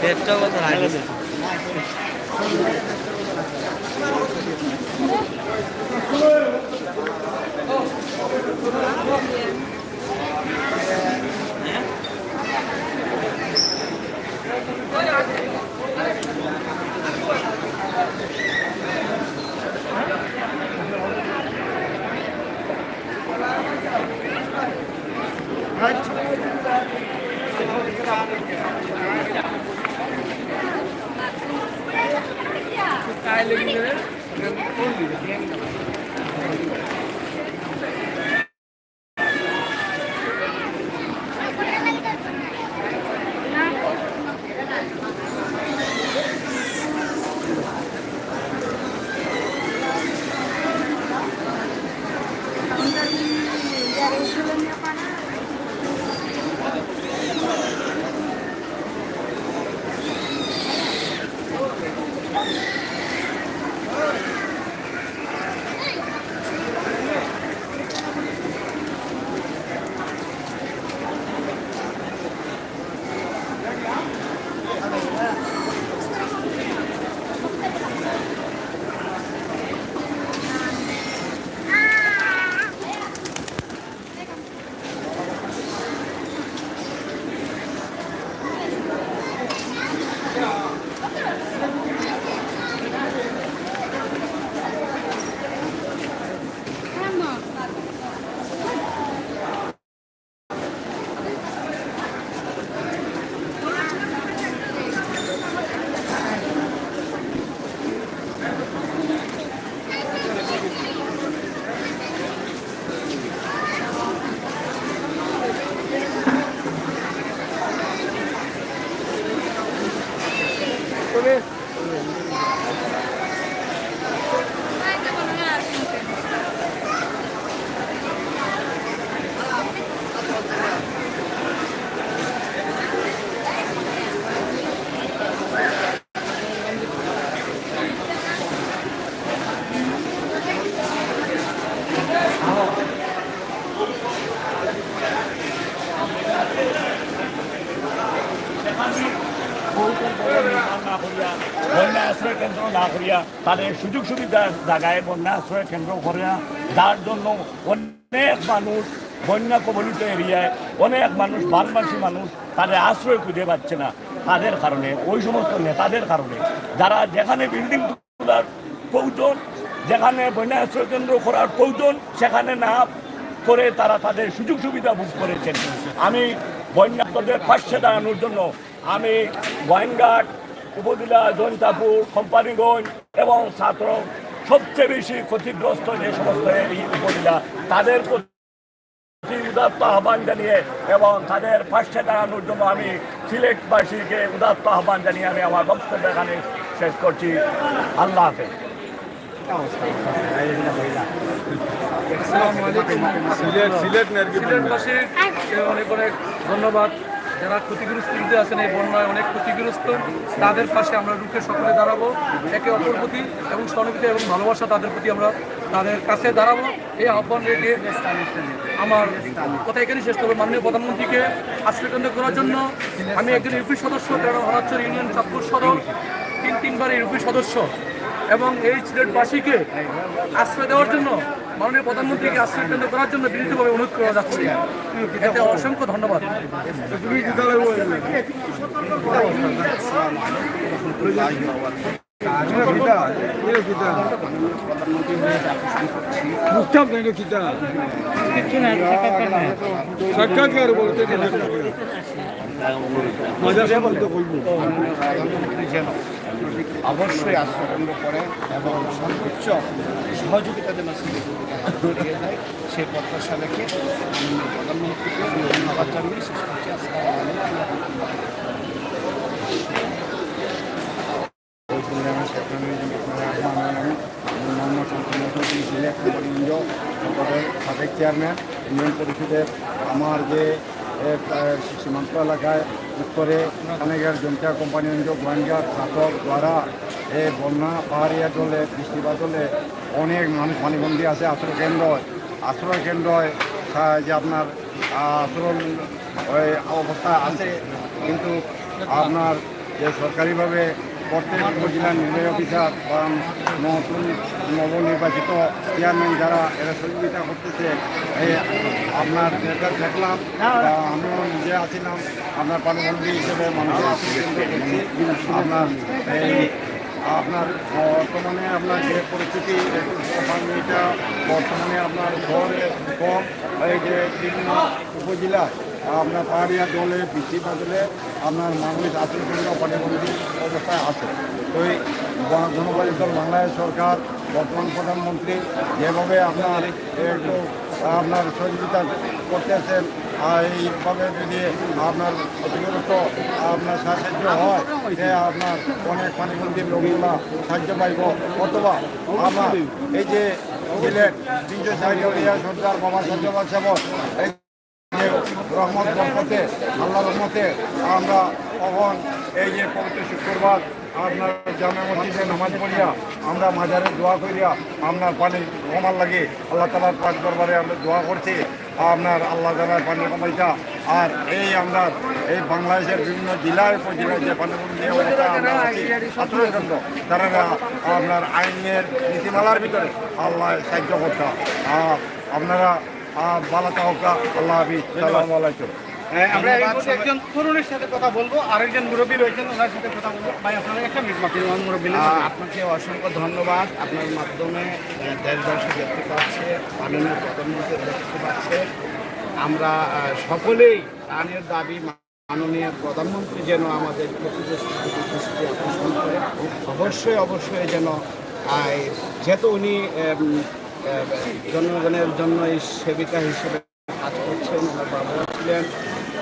পেটটা কত লাগে বন্যা আশ্রয় কেন্দ্র না করিয়া তাদের সুযোগ সুবিধার জায়গায় বন্যা আশ্রয় কেন্দ্র করিয়া, যার জন্য অনেক মানুষ বন্যা কবলিত এরিয়ায় অনেক মানুষ, বানবাসী মানুষ তাদের আশ্রয় খুঁজে পাচ্ছে না। তাদের কারণে, ওই সমস্ত নেতাদের কারণে, যারা যেখানে বিল্ডিং তোলার প্রয়োজন যেখানে বন্যা আশ্রয় কেন্দ্র করার প্রয়োজন সেখানে না করে তারা তাদের সুযোগ সুবিধা ভোগ করেছেন। আমি বন্যাত্মদের পাশে দাঁড়ানোর জন্য আমি গোয়েনঘাট উপজেলা জৈন্তাপুর কোম্পানিগঞ্জ এবং ছাত্র সবচেয়ে বেশি ক্ষতিগ্রস্ত যে সমস্ত এই উপজেলা তাদের প্রতি উদাত্ত আহ্বান জানিয়ে এবং তাদের পাশে দাঁড়ানোর জন্য আমি সিলেটবাসীকে উদাত্ত আহ্বান জানিয়ে আমি আমার বক্তব্য এখানে শেষ করছি। আল্লাহ হাফেজ। সিলেটবাসীর অনেক অনেক ধন্যবাদ। যারা ক্ষতিগ্রস্ত আছেন এই বন্যায় অনেক ক্ষতিগ্রস্ত, তাদের পাশে আমরা রুখে সকলে দাঁড়াবো, একে অপর প্রতি এবং সহযোগিতা এবং ভালোবাসা তাদের প্রতি আমরা তাদের কাছে দাঁড়াবো। এই আহ্বান রেখে আমার কথা এখানে শেষ করব। মাননীয় প্রধানমন্ত্রীকে আশ্রয়কেন্দ্র করার জন্য আমি একজন ইউপি সদস্য তেরো হরাচ্চর ইউনিয়ন চাঁদপুর সদর। তিন তিনবার ইউপি সদস্য। এবং এই সিলেটবাসীকে আশ্রয় দেওয়ার জন্য মাননীয় প্রধানমন্ত্রীকে আশ্রয় কেন্দ্র করার জন্য বিনীতভাবে অনুরোধ করা যাচ্ছে। এতে অসংখ্য ধন্যবাদ। সাক্ষাৎকার বলতে মজা যেন অবশ্যই আশ্রয়কেন্দ্র করে এবং সর্বোচ্চ সহযোগিতা যেন দিয়ে যায় সেই প্রত্যাশা রেখে প্রধানমন্ত্রীকে ধন্যবাদ জানিয়ে শেষ করছি। সাবেক চেয়ারম্যান ইউনিয়ন পরিষদের আমার যে সীমান্ত এলাকায় উত্তরে অনেকের জমিটা কোম্পানি গোয়েন্দা শাসক দ্বারা এই বন্যা, পাহাড়িয়া জলে, বৃষ্টিপাত হলে অনেক মানুষ পানিবন্দী আছে। আশ্রয় কেন্দ্র, আশ্রয় কেন্দ্রয় যে আপনার ওই অবস্থা আছে। কিন্তু আপনার যে সরকারিভাবে প্রত্যেক উপজেলার নির্বাহী অফিসার বা নতুন নবনির্বাচিত চেয়ারম্যান যারা এরা সহযোগিতা করতেছে আপনার যেটা দেখলাম আমিও নিজে আছিলাম, আপনার পানবন্দি হিসেবে মানুষের আপনার, এই, আপনার বর্তমানে আপনার যে পরিস্থিতি, এটা বর্তমানে আপনার শহরে কম এই যে বিভিন্ন উপজেলা আপনার পাহাড়িয়া জলে বৃষ্টি বাদলে আপনার মানুষ আশ্রয়কেন্দ্র পানিবন্দী অবস্থায় আছে। তো এই বা- দল বাংলাদেশ সরকার, বর্তমান প্রধানমন্ত্রী, যেভাবে আপনার একটু আপনার সহযোগিতা করতেছেন এইভাবে যদি আপনার অতিরিক্ত আপনার সাহায্য হয় সে আপনার অনেক পানিবন্দির লোকগুলা সাহায্য পাইব, অথবা আপনার এই যে সিলেট তিনশো সাহিত্য সর্দার বাবা সত্যবাদ সেবক রহমত বরকতে আল্লাহ রহমতে আমরা কখন এই যে পবিত্র শুক্রবার আপনার জামে মসজিদে নামাজ পড়িয়া, আমরা মাজারে দোয়া করিয়া আপনার পানি কমার লাগে। আল্লাহ তালার পাক দরবারে আমরা দোয়া করছি, আপনার আল্লাহ তালার পানি কমাইতা। আর এই আমরা এই বাংলাদেশের বিভিন্ন জেলায় উপজেলায় যে পানিবন্দী তারা আপনার আইনের নীতিমালার ভিতরে আল্লাহ সাহায্য করতা। আর আপনারা আল্লাহ হাফিজ সালাম আলাইকুম। হ্যাঁ, আমরা একজন তরুণের সাথে কথা বলব আরেকজন মুরব্বী রয়েছেন ওনার সাথে কথা বলব। ভাই আপনারা একটা মিনিট মাত্র মুরব্বী আপনাকে অসংখ্য ধন্যবাদ। আপনার মাধ্যমে দেশবাসী দেখতে পাচ্ছে মাননীয় প্রধানমন্ত্রী দেখতে পাচ্ছে। আমরা সকলেই প্রাণের দাবি মাননীয় প্রধানমন্ত্রী যেন আমাদের অবশ্যই অবশ্যই যেন যেহেতু উনি জনগণের জন্য এই সেবিকা হিসেবে কাজ করছেন ওনার ছিলেন।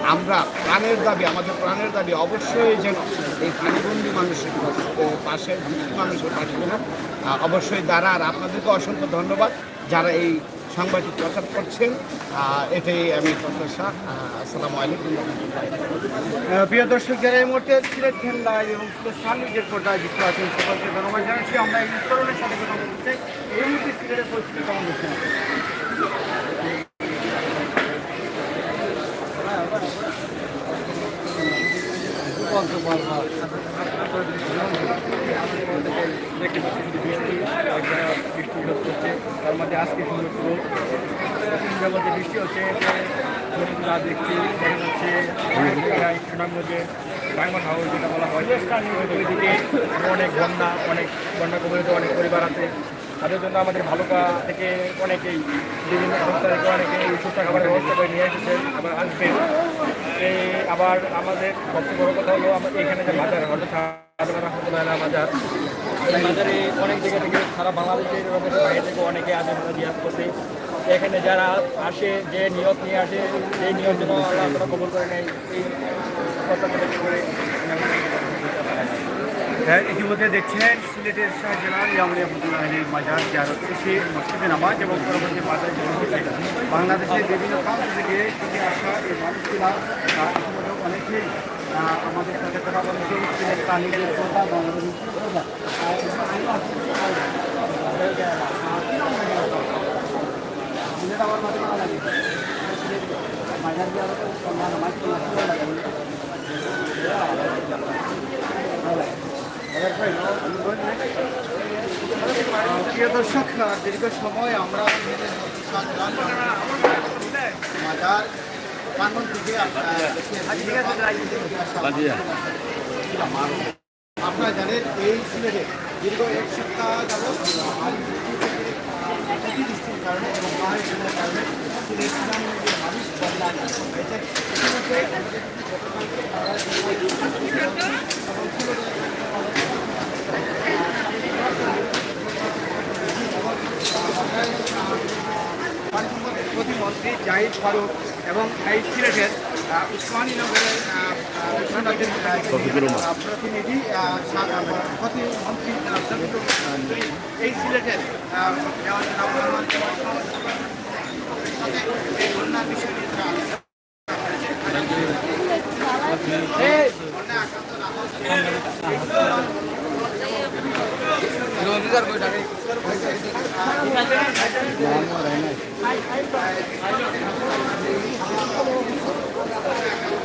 আমরা প্রাণের দাবি, আমাদের প্রাণের দাবি অবশ্যই যেন এই পানিবন্দি মানুষের পাশে- মানুষের পাশে যেন অবশ্যই দাঁড়া আর আপনাদেরকে অসংখ্য ধন্যবাদ। যারা এই সংবাদটি প্রচার করছেন। এটাই আমি প্রত্যাশা আসসালামু আলাইকুম। প্রিয় দর্শক যারা এই মুহূর্তে সিলেট খেলায় এবং সিলেট স্থান নিজের পর্দায় যুক্ত আছেন সকলকে ধন্যবাদ জানাচ্ছি আমরা এই তরুণের সাথে কথা বলতে এই মুহূর্তে সিলেটের পরিস্থিতি কেমন দেখছেন দেখতে পাচ্ছি শুধু বৃষ্টি আর যারা বৃষ্টি বিরোধ করছে তার মধ্যে আজকে পুরো মধ্যে বৃষ্টি হচ্ছে যা দেখছি জায়গায় সুনামগঞ্জে ডায়মন্ড হাউস যেটা বলা হয়, ওইদিকে অনেক বন্যা অনেক বন্যা কবলিত অনেক পরিবার আছে। তাদের জন্য আমাদের ভালুকা থেকে অনেকেই বিভিন্ন সংস্থা থেকে অনেকেই সুস্থ খাবারের ব্যবস্থা করে নিয়ে এসেছেন আবার আসবেন এই আবার আমাদের সবচেয়ে বড় কথা হলো, আমরা এখানে যে বাজার, হঠাৎ অনেক জায়গা থেকে সারা বাইরে থেকে অনেকে আমরা এখানে যারা আসে, যে নিয়ে আসে করে হ্যাঁ ইতিমধ্যে দেখছেন সিলেটের শাহ জেলার ইয়ামরিয়া ফতুল্লাহ আলীর মাজার মসজিদে নামাজ এবং পরবর্তী বাংলাদেশের বিভিন্ন প্রান্ত থেকে আসা এই মানুষগুলা অনেকেই প্রিয় দর্শক দীর্ঘ সময় আমরা মাজার আপনারা জানেন, এই সিলেটে দীর্ঘ এক সপ্তাহ কারণে এবং পাহাড়ি কারণে সিলেট মানুষ পানিসম্পদ প্রতিমন্ত্রী জাহিদ ফারুক এবং এই সিলেটের উসমানীনগরের প্রতিনিধি প্রতিমন্ত্রী এই সিলেটের এই বন্যার বিষয়টি তারা আলোচনা এই না হওয়া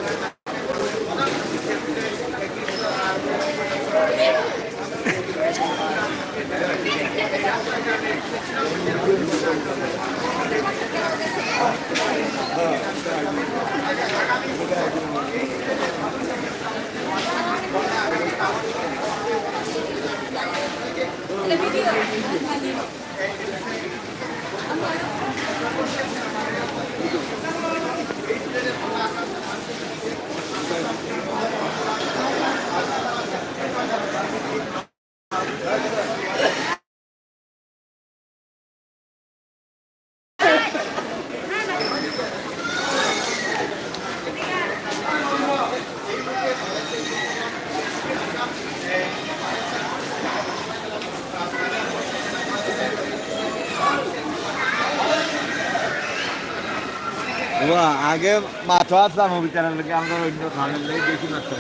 আগে মাছ আসলাম মুভি চ্যানেলকে আমরা অন্য খানের লেগে দেখি আছে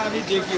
আমি দেখি